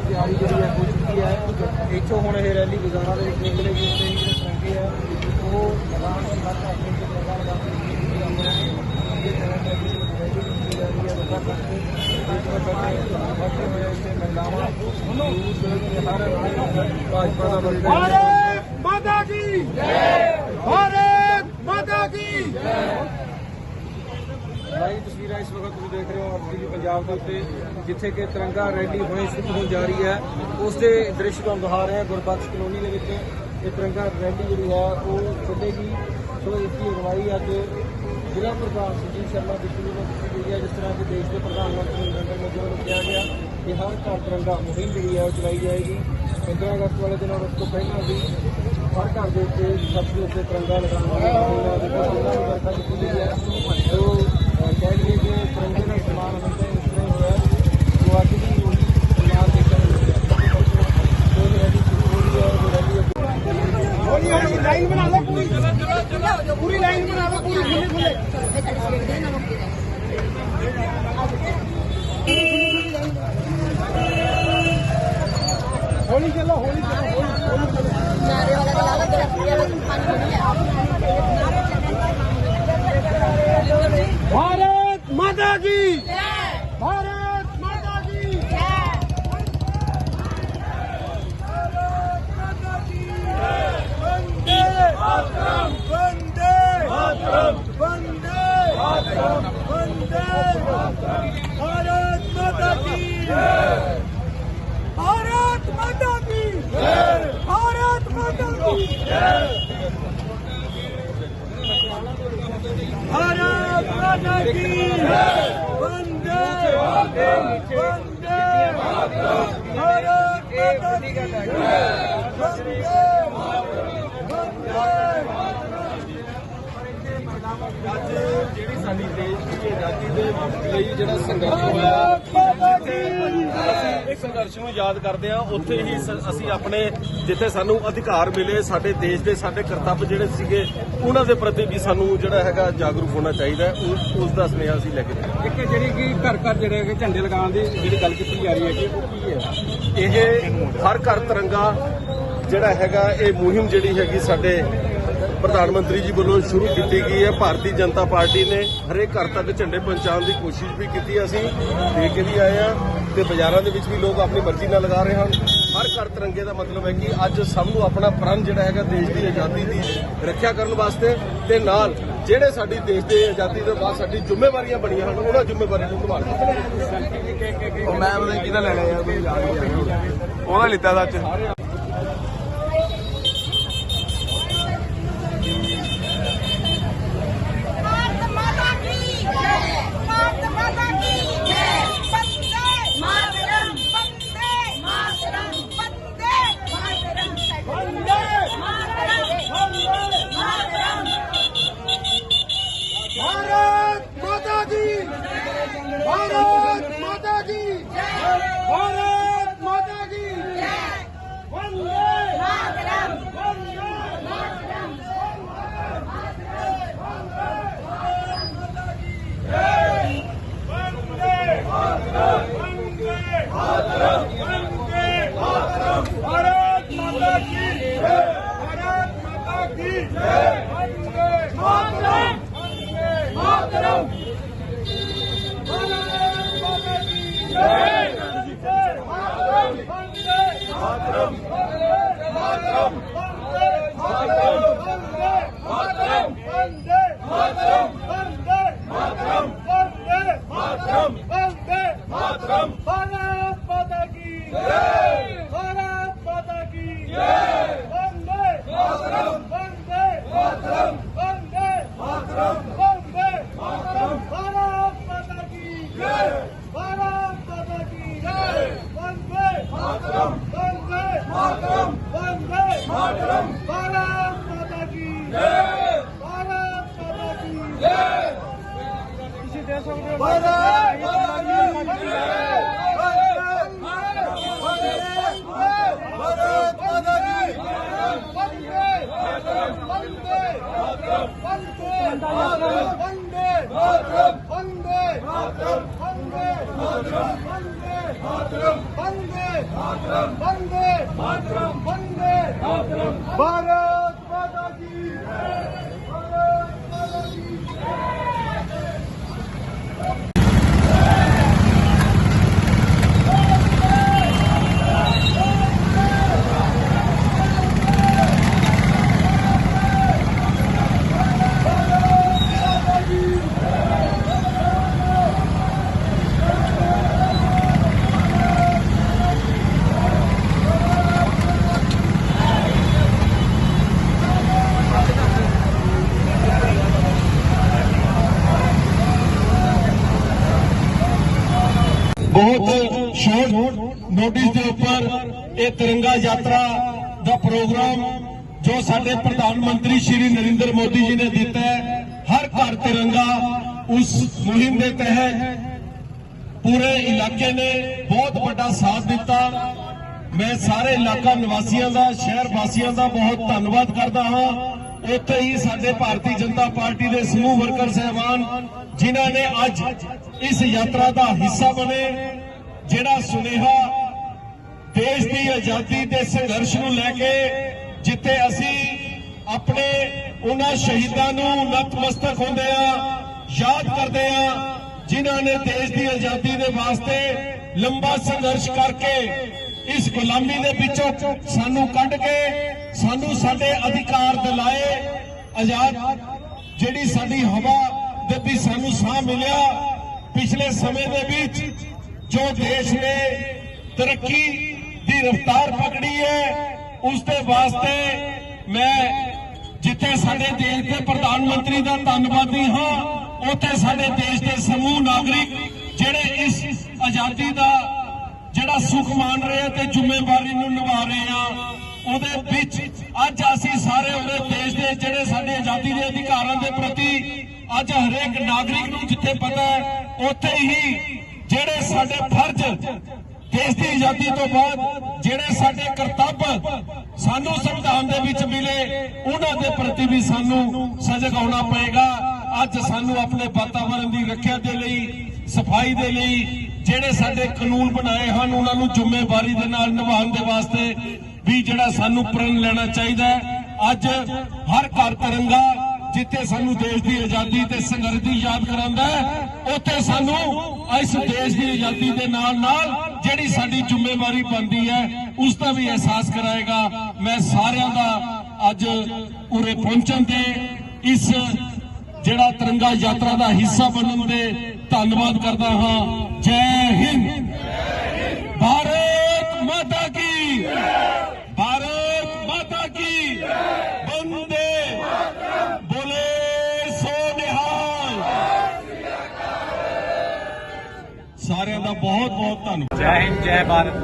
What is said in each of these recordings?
ਤਿਆਰੀ ਜਿਹੜੀ ਹੈ ਹੋ ਚੁੱਕੀ ਹੈ ਇੱਥੋਂ ਹੁਣ ਇਹ ਰੈਲੀ ਗੁਜ਼ਾਰਾ ਦੇ ਵਿੱਚ ਨਿਕਲੇ ਜਿਸ ਦੇ ਜਿਹੜੇ ਟਰੰਕੇ ਆ ਉਹ ਮੈਦਾਨ ਦੇ ਬਾਹਰ ਆਪਣੇ ਤੇ ਜਗ੍ਹਾ ਲਗਾ ਕੇ ਕੀਤੀ ਜਾਂਦੇ ਨੇ ਇਹ ਤਰ੍ਹਾਂ ਦੀ ਰੈਲੀ ਕੀਤੀ ਜਾ ਰਹੀ ਹੈ ਲੋਕਾਂ ਕਰਕੇ ਜਿਸ ਤਰ੍ਹਾਂ ਬੱਚੇ ਹੋਏ ਉੱਤੇ ਮਹਿਲਾਵਾਂ ਯੂਥ ਦੇ ਹਰ ਭਾਜਪਾ ਦਾ ਵਰਕਰ ਭਾਰਤ ਮਾਤਾ ਕੀ ਜੈ ਭਾਰਤ ਮਾਤਾ ਕੀ ਜੈ ਲਾਈਵ ਤਸਵੀਰਾਂ ਇਸ ਵਕਤ ਤੁਸੀਂ ਦੇਖ ਰਹੇ ਹੋ ਆਰਟੀਵੀ ਪੰਜਾਬ ਦੇ ਉੱਤੇ, ਜਿੱਥੇ ਕਿ ਤਿਰੰਗਾ ਰੈਲੀ ਹੁਣੇ ਸ਼ੁਰੂ ਹੋਣ ਜਾ ਰਹੀ ਹੈ। ਉਸ ਦੇ ਦ੍ਰਿਸ਼ ਤੋਂ ਦਿਖਾ ਰਹੇ ਗੁਰਬਖਸ਼ ਕਲੋਨੀ ਦੇ ਵਿੱਚ ਇਹ ਤਿਰੰਗਾ ਰੈਲੀ ਜਿਹੜੀ ਹੈ, ਉਹ ਚੱਲੇਗੀ। ਸੋ ਇਸ ਦੀ ਅਗਵਾਈ ਅੱਜ ਜ਼ਿਲ੍ਹਾ ਪ੍ਰਧਾਨ ਸੁਜੀਤ ਸ਼ਰਮਾ ਦੀ ਸ਼ੁਰੂ ਕੀਤੀ ਹੈ, ਜਿਸ ਤਰ੍ਹਾਂ ਕਿ ਦੇਸ਼ ਦੇ ਪ੍ਰਧਾਨ ਮੰਤਰੀ ਨਰਿੰਦਰ ਮੋਦੀ ਵੱਲੋਂ ਕਿਹਾ ਗਿਆ ਕਿ ਹਰ ਘਰ ਤਿਰੰਗਾ ਮੁਹਿੰਮ ਜਿਹੜੀ ਹੈ, ਉਹ ਚਲਾਈ ਜਾਏਗੀ। 15 ਅਗਸਤ ਵਾਲੇ ਦਿਨ ਔਰ ਉਸ ਤੋਂ ਪਹਿਲਾਂ ਵੀ ਹਰ ਘਰ ਦੇ ਉੱਤੇ ਸਭ ਦੇ ਉੱਤੇ ਤਿਰੰਗਾ ਲਗਾਉਣਾ ਦੀ ਉਹਨਾਂ ਦੀ ਹੈ। ਸੋ ਕਹਿ ਲਈਏ ਕਿ ਤਿਰੰਗੇ ਦਾ ਸਨਮਾਨ ਹਮੇਸ਼ਾ ਇਸ ਤਰ੍ਹਾਂ ਹੀ ਹੋਇਆ। ਜੋ ਅੱਜ ਵੀ ਉਹੀ ਪੰਜਾਬ ਦੇ ਕਰਨ ਲਾਈਨ ਬਣਾ ਲਓ। ਪੂਰੀ ਚਲੋ ਚਲੋ ਚਲੋ। ਪੂਰੀ ਲਾਈਨ ਬਣਾ ਲਓ ਪੂਰੀ ਖੁੱਲੇ ਖੁੱਲੇ ਹੋਲੀ ਚਲੋ ਹੋਲੀ ਚਲੋ ਹੋਲੀ ਚਲੋ। ਨਾਰੇ ਵਾਲਾ ਲਾ ਲਾ ਜਿਹੜਾ ਪੀਆ ਵਾਲਾ ਪਾਣੀ ਨਹੀਂ ਆ भारत Haddad! ਮਾਤਾ ਕੀ ਵੰਦੇ ਵੰਦੇ ਭਾਰਤ ਮਾਤਾ ਕੀ ਵੰਦੇ ਅੱਜ ਜਿਹੜੀ ਸਾਡੀ ਦੇਸ਼ ਦੀ ਆਜ਼ਾਦੀ ਦੇ ਲਈ ਜਿਹੜਾ ਸੰਘਰਸ਼ ਹੋਇਆ ਅਸੀਂ ਸੰਘਰਸ਼ ਨੂੰ ਯਾਦ ਕਰਦੇ ਹਾਂ ਉੱਥੇ ਹੀ ਅਸੀਂ ਆਪਣੇ ਜਿੱਥੇ ਸਾਨੂੰ ਅਧਿਕਾਰ ਮਿਲੇ ਸਾਡੇ ਦੇਸ਼ ਦੇ ਸਾਡੇ ਕਰਤੱਵ ਜਿਹੜੇ ਸੀਗੇ ਉਹਨਾਂ ਦੇ ਪ੍ਰਤੀ ਵੀ ਸਾਨੂੰ ਜਿਹੜਾ ਹੈਗਾ ਜਾਗਰੂਕ ਹੋਣਾ ਚਾਹੀਦਾ। ਉਸ ਉਸ ਦਾ ਸੁਨੇਹਾ ਅਸੀਂ ਲੈ ਕੇ ਇੱਕ ਜਿਹੜੀ ਕਿ ਘਰ ਘਰ ਜਿਹੜੇ ਝੰਡੇ ਲਗਾਉਣ ਦੀ ਜਿਹੜੀ ਗੱਲ ਕੀਤੀ ਜਾ ਰਹੀ ਹੈ ਕਿ ਉਹ ਕੀ ਹੈ ਇਹ ਹਰ ਘਰ ਤਿਰੰਗਾ ਜਿਹੜਾ ਹੈਗਾ ਇਹ ਮੁਹਿੰਮ ਜਿਹੜੀ ਹੈਗੀ ਸਾਡੇ ਪ੍ਰਧਾਨ ਮੰਤਰੀ ਜੀ ਵੱਲੋਂ ਸ਼ੁਰੂ ਕੀਤੀ ਗਈ ਹੈ ਭਾਰਤੀ ਜਨਤਾ ਪਾਰਟੀ ਨੇ ਹਰੇਕ ਘਰ ਤੱਕ ਝੰਡੇ ਪਹੁੰਚਾਉਣ ਦੀ ਕੋਸ਼ਿਸ਼ ਵੀ ਕੀਤੀ ਅਸੀਂ ਦੇ ਕੇ ਵੀ ਆਏ ਆ ਤੇ ਬਾਜ਼ਾਰਾਂ ਦੇ ਵਿੱਚ ਵੀ ਲੋਕ ਆਪਣੀ ਮਰਜ਼ੀ ਨਾਲ ਲਗਾ ਰਹੇ ਹਨ। ਹਰ ਘਰ ਤਿਰੰਗੇ ਦਾ ਮਤਲਬ ਹੈ ਕਿ ਅੱਜ ਸਭ ਨੂੰ ਆਪਣਾ ਪ੍ਰਣ ਜਿਹੜਾ ਹੈਗਾ ਦੇਸ਼ ਦੀ ਆਜ਼ਾਦੀ ਦੀ ਰੱਖਿਆ ਕਰਨ ਵਾਸਤੇ ਤੇ ਨਾਲ ਜਿਹੜੇ ਸਾਡੀ ਦੇਸ਼ ਦੇ ਆਜ਼ਾਦੀ ਦੇ ਬਾਅਦ ਸਾਡੀ ਜ਼ਿੰਮੇਵਾਰੀਆਂ ਬਣੀਆਂ ਹਨ, ਉਹਨਾਂ ਜ਼ਿੰਮੇਵਾਰੀਆਂ ਨੂੰ ਨਿਭਾਉਣਾ ਮੈਂ ਉਹਦਾ ਕਿਹਦਾ ਲੈ ਯਾਰ ਕੋਈ ਯਾਦ ਨਹੀਂ ਆ ਰਿਹਾ। ਉਹਦਾ ਲਿੱਤਾ ਸੱਚ। मातरम वंदे मातरम भारत माता की जय भारत माता की जय वंदे मातरम वंदे मातरम वंदे मातरम वंदे मातरम भारत माता की जय भारत माता की जय वंदे मातरम भारत ਯਾਤਰਾ ਦਾ ਪ੍ਰੋਗਰਾਮ ਜੋ ਸਾਡੇ ਪ੍ਰਧਾਨ ਮੰਤਰੀ ਸ਼੍ਰੀ ਨਰਿੰਦਰ ਮੋਦੀ ਜੀ ਨੇ ਦਿੱਤਾ ਹੈ, ਹਰ ਘਰ ਤਿਰੰਗਾ ਉਸ ਮੁਹਿੰਮ ਦੇ ਤਹਿਤ ਪੂਰੇ ਇਲਾਕੇ ਨੇ ਬਹੁਤ ਵੱਡਾ ਸਾਥ ਦਿੱਤਾ। ਮੈਂ ਸਾਰੇ ਇਲਾਕਾ ਨਿਵਾਸੀਆਂ ਦਾ, ਸ਼ਹਿਰ ਵਾਸੀਆਂ ਦਾ ਬਹੁਤ ਧੰਨਵਾਦ ਕਰਦਾ ਹਾਂ। ਉੱਥੇ ਹੀ ਸਾਡੇ ਭਾਰਤੀ ਜਨਤਾ ਪਾਰਟੀ ਦੇ ਸਮੂਹ ਵਰਕਰ ਸਹਿਬਾਨ, ਜਿਨ੍ਹਾਂ ਨੇ ਅੱਜ ਇਸ ਯਾਤਰਾ ਦਾ ਹਿੱਸਾ ਬਣੇ, ਜਿਹੜਾ ਸੁਨੇਹਾ ਦੇਸ਼ ਦੀ ਆਜ਼ਾਦੀ ਦੇ ਸੰਘਰਸ਼ ਨੂੰ ਲੈ ਕੇ ਜਿੱਥੇ ਅਸੀਂ ਆਪਣੇ ਉਹਨਾਂ ਸ਼ਹੀਦਾਂ ਨੂੰ ਨਤਮਸਤਕ ਹੁੰਦੇ ਆ, ਯਾਦ ਕਰਦੇ ਆ, ਜਿਨ੍ਹਾਂ ਨੇ ਦੇਸ਼ ਦੀ ਆਜ਼ਾਦੀ ਦੇ ਵਾਸਤੇ ਲੰਬਾ ਸੰਘਰਸ਼ ਕਰਕੇ ਇਸ ਗੁਲਾਮੀ ਦੇ ਵਿੱਚੋਂ ਸਾਨੂੰ ਕੱਢ ਕੇ ਸਾਨੂੰ ਸਾਡੇ ਅਧਿਕਾਰ ਦਿਲਾਏ, ਆਜ਼ਾਦ ਜਿਹੜੀ ਸਾਡੀ ਹਵਾ ਦੇ ਵੀ ਸਾਨੂੰ ਸਾਹ ਮਿਲਿਆ, ਪਿਛਲੇ ਸਮੇਂ ਦੇ ਵਿੱਚ ਜੋ ਦੇਸ਼ ਨੇ ਤਰੱਕੀ ਦੀ ਰਫ਼ਤਾਰ ਪਕੜੀ ਹੈ, ਉਸ ਦੇ ਵਾਸਤੇ ਮੈਂ ਜਿੱਥੇ ਸਾਡੇ ਦੇਸ਼ ਦੇ ਪ੍ਰਧਾਨ ਮੰਤਰੀ ਦਾ ਧੰਨਵਾਦੀ ਹਾਂ, ਉੱਥੇ ਸਾਡੇ ਦੇਸ਼ ਦੇ ਸਮੂਹ ਨਾਗਰਿਕ ਜਿਹੜੇ ਇਸ ਆਜ਼ਾਦੀ ਦਾ ਜਿਹੜਾ ਸੁਖ ਮਾਣ ਰਹੇ ਆ ਤੇ ਜ਼ਿੰਮੇਵਾਰੀ ਨੂੰ ਨਿਭਾ ਰਹੇ ਆ, ਉਹਦੇ ਵਿੱਚ ਅੱਜ ਅਸੀਂ ਸਾਰੇ ਉਹਦੇ ਦੇਸ਼ ਦੇ ਜਿਹੜੇ ਸਾਡੇ ਆਜ਼ਾਦੀ ਦੇ ਅਧਿਕਾਰਾਂ ਦੇ ਪ੍ਰਤੀ ਅੱਜ ਹਰੇਕ ਨਾਗਰਿਕ ਨੂੰ ਜਿੱਥੇ ਪਤਾ ਹੈ, ਉੱਥੇ ਹੀ ਜਿਹੜੇ ਸਾਡੇ ਫਰਜ਼ ਦੇਸ਼ ਦੀ ਆਜ਼ਾਦੀ ਤੋਂ ਬਾਅਦ ਜਿਹੜੇ ਸਾਡੇ ਕਰਤੱਵ ਸਾਨੂੰ ਸੰਵਿਧਾਨ ਦੇ ਵਿੱਚ ਮਿਲੇ, ਉਹਨਾਂ ਦੇ ਪ੍ਰਤੀ ਵੀ ਸਾਨੂੰ ਸਜਗ ਹੋਣਾ ਪਏਗਾ। ਅੱਜ ਸਾਨੂੰ ਆਪਣੇ ਵਾਤਾਵਰਣ ਦੀ ਰੱਖਿਆ ਦੇ ਲਈ, ਸਫ਼ਾਈ ਦੇ ਲਈ ਜਿਹੜੇ ਸਾਡੇ ਕਾਨੂੰਨ ਬਣਾਏ ਹਨ, ਉਹਨਾਂ ਨੂੰ ਜ਼ਿੰਮੇਵਾਰੀ ਦੇ ਨਾਲ ਨਿਭਾਉਣ ਦੇ ਵਾਸਤੇ ਵੀ ਜਿਹੜਾ ਸਾਨੂੰ ਪ੍ਰਣ ਲੈਣਾ ਚਾਹੀਦਾ ਹੈ। ਅੱਜ ਹਰ ਘਰ ਤਿਰੰਗਾ ਜਿੱਥੇ ਸਾਨੂੰ ਦੇਸ਼ ਦੀ ਆਜ਼ਾਦੀ ਤੇ ਸੰਘਰਸ਼ ਦੀ ਯਾਦ ਕਰਾਉਂਦਾ ਹੈ ਉੱਥੇ ਸਾਨੂੰ ਇਸ ਦੇਸ਼ ਦੀ ਆਜ਼ਾਦੀ ਦੇ ਨਾਲ ਨਾਲ ਜਿਹੜੀ ਸਾਡੀ ਜ਼ਿੰਮੇਵਾਰੀ ਬਣਦੀ ਹੈ ਉਸ ਦਾ ਵੀ ਅਹਿਸਾਸ ਕਰਾਏਗਾ। ਮੈਂ ਸਾਰਿਆਂ ਦਾ ਅੱਜ ਉਰੇ ਪਹੁੰਚਣ ਤੇ ਇਸ ਜਿਹੜਾ ਤਿਰੰਗਾ ਯਾਤਰਾ ਦਾ ਹਿੱਸਾ ਬਣਨ ਦੇ ਧੰਨਵਾਦ ਕਰਦਾ ਹਾਂ। ਜੈ ਹਿੰਦ। ਭਾਰਤ ਮਾਤਾ ਕੀ ਭਾਰਤ ਮਾਤਾ ਕੀ ਬੰਦੇ ਬੋਲੇ ਸੋ ਨਿਹਾਲ ਸਾਰਿਆਂ ਦਾ ਬਹੁਤ ਬਹੁਤ ਧੰਨਵਾਦ। ਜੈ ਹਿੰਦ ਜੈ ਭਾਰਤ।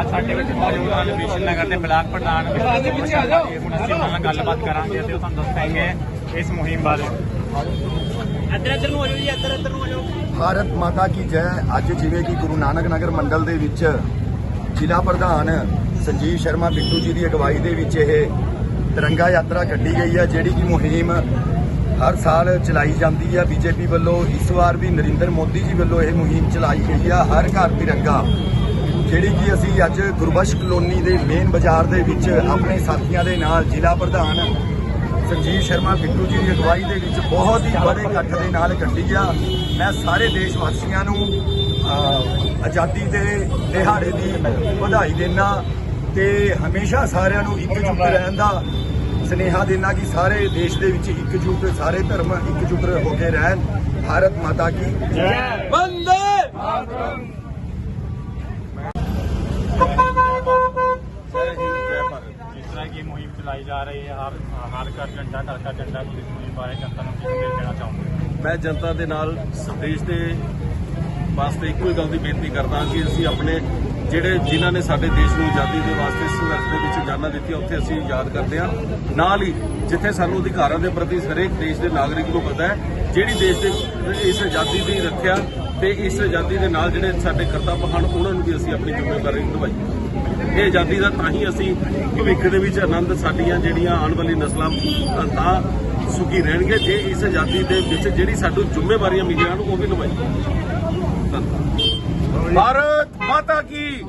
ਅੱਜ ਸਾਡੇ ਵਿੱਚ ਮੌਜੂਦ ਹਨ ਵਿਸ਼ਨ ਨਗਰ ਦੇ ਬਲਾਕ ਪ੍ਰਧਾਨ ਮਿਸਟਰ ਦੇ ਪਿੱਛੇ ਆ ਜਾਓ। ਹੁਣ ਅਸੀਂ ਉਹਨਾਂ ਨਾਲ ਗੱਲਬਾਤ ਕਰਾਂਗੇ ਅਤੇ ਉਹ ਤੁਹਾਨੂੰ ਦੱਸਣਗੇ ਇਸ ਮੁਹਿੰਮ ਬਾਰੇ। ਇੱਧਰ ਇੱਧਰ ਨੂੰ ਹੋ ਜਾਓ ਜੀ ਇੱਧਰ ਇੱਧਰ ਨੂੰ ਹੋ ਜਾਓ। ਭਾਰਤ ਮਾਤਾ ਕੀ ਜੈ? ਅੱਜ ਜਿਵੇਂ ਕਿ ਗੁਰੂ ਨਾਨਕ ਨਗਰ ਮੰਡਲ ਦੇ ਵਿੱਚ ਜ਼ਿਲ੍ਹਾ ਪ੍ਰਧਾਨ ਸੰਜੀਵ ਸ਼ਰਮਾ ਬਿੱਟੂ ਜੀ ਦੀ ਅਗਵਾਈ ਦੇ ਵਿੱਚ ਇਹ ਤਿਰੰਗਾ ਯਾਤਰਾ ਕੱਢੀ ਗਈ ਹੈ ਜਿਹੜੀ ਕਿ ਮੁਹਿੰਮ ਹਰ ਸਾਲ ਚਲਾਈ ਜਾਂਦੀ ਹੈ ਬੀਜੇਪੀ ਵੱਲੋਂ ਇਸ ਵਾਰ ਵੀ ਨਰਿੰਦਰ ਮੋਦੀ ਜੀ ਵੱਲੋਂ ਇਹ ਮੁਹਿੰਮ ਚਲਾਈ ਗਈ ਆ, ਹਰ ਘਰ ਤਿਰੰਗਾ ਜਿਹੜੀ ਕਿ ਅਸੀਂ ਅੱਜ ਗੁਰਬਖਸ਼ ਕਲੋਨੀ ਦੇ ਮੇਨ ਬਾਜ਼ਾਰ ਦੇ ਵਿੱਚ ਆਪਣੇ ਸਾਥੀਆਂ ਦੇ ਨਾਲ ਜ਼ਿਲ੍ਹਾ ਪ੍ਰਧਾਨ ਸੰਜੀਵ ਸ਼ਰਮਾ ਬਿੱਟੂ ਜੀ ਦੀ ਅਗਵਾਈ ਦੇ ਵਿੱਚ ਬਹੁਤ ਹੀ ਬੜੇ ਇਕੱਠ ਦੇ ਨਾਲ ਕੱਢੀ ਆ। ਮੈਂ ਸਾਰੇ ਦੇਸ਼ ਵਾਸੀਆਂ ਨੂੰ ਆਜ਼ਾਦੀ ਦੇ ਦਿਹਾੜੇ ਦੀ ਵਧਾਈ ਦੇਣਾ ਤੇ ਹਮੇਸ਼ਾ ਸਾਰਿਆਂ ਨੂੰ ਇੱਕ ਇਕਜੁੱਟ ਰਹਿਣ ਦਾ ਸਨੇਹਾ ਦੇਣਾ ਕਿ ਸਾਰੇ ਦੇਸ਼ ਦੇ ਵਿੱਚ ਇਕਜੁੱਟ ਸਾਰੇ ਧਰਮ ਇਕਜੁੱਟ ਹੋ ਕੇ ਰਹਿਣ। ਭਾਰਤ ਮਾਤਾ ਕੀ ਜਾ। ਤੁਸੀਂ ਮੁਹਿੰਮ ਬਾਰੇ ਜਨਤਾ ਨੂੰ ਕੀ ਸੰਦੇਸ਼ ਦੇਣਾ ਚਾਹੋਗੇ। ਮੈਂ ਜਨਤਾ ਦੇ ਨਾਲ ਦੇਸ਼ ਦੇ ਵਾਸਤੇ ਇੱਕੋ ਹੀ ਗੱਲ ਦੀ ਬੇਨਤੀ ਕਰਦਾ ਕਿ ਅਸੀਂ ਆਪਣੇ ਜਿਹੜੇ ਜਿਨ੍ਹਾਂ ਨੇ ਸਾਡੇ ਦੇਸ਼ ਨੂੰ ਆਜ਼ਾਦੀ ਦੇ ਵਾਸਤੇ ਸੰਘਰਸ਼ ਦੇ ਵਿੱਚ ਜਾਨਾਂ ਦਿੱਤੀਆਂ, ਉੱਥੇ ਅਸੀਂ ਯਾਦ ਕਰਦੇ ਹਾਂ। ਨਾਲ ਹੀ ਜਿੱਥੇ ਸਾਨੂੰ ਅਧਿਕਾਰਾਂ ਦੇ ਪ੍ਰਤੀ ਹਰੇਕ ਦੇਸ਼ ਦੇ ਨਾਗਰਿਕ ਨੂੰ ਪਤਾ ਹੈ, ਜਿਹੜੀ ਦੇਸ਼ ਦੇ ਇਸ ਆਜ਼ਾਦੀ ਦੀ ਰੱਖਿਆ ਤੇ ਇਸ ਆਜ਼ਾਦੀ ਦੇ ਨਾਲ ਜਿਹੜੇ ਸਾਡੇ ਕਰਤੱਵ ਹਨ, ਉਹਨਾਂ ਨੂੰ ਵੀ ਅਸੀਂ ਆਪਣੀ ਜ਼ਿੰਮੇਵਾਰੀ ਨਿਭਾਈ। ਇਹ ਆਜ਼ਾਦੀ ਦਾ ਤਾਂ ਹੀ ਅਸੀਂ ਭਵਿੱਖ ਦੇ ਵਿੱਚ ਆਨੰਦ ਸਾਡੀਆਂ ਜਿਹੜੀਆਂ ਆਉਣ ਵਾਲੀ ਨਸਲਾਂ ਤਾਂ ਸੁਖੀ ਰਹਿਣਗੇ, ਜੇ ਇਸ ਆਜ਼ਾਦੀ ਦੇ ਵਿੱਚ ਜਿਹੜੀ ਸਾਨੂੰ ਜ਼ਿੰਮੇਵਾਰੀਆਂ ਮਿਲੀਆਂ ਹਨ, ਉਹ ਵੀ ਨਿਭਾਈ। ਭਾਰਤ ਮਾਤਾ ਕੀ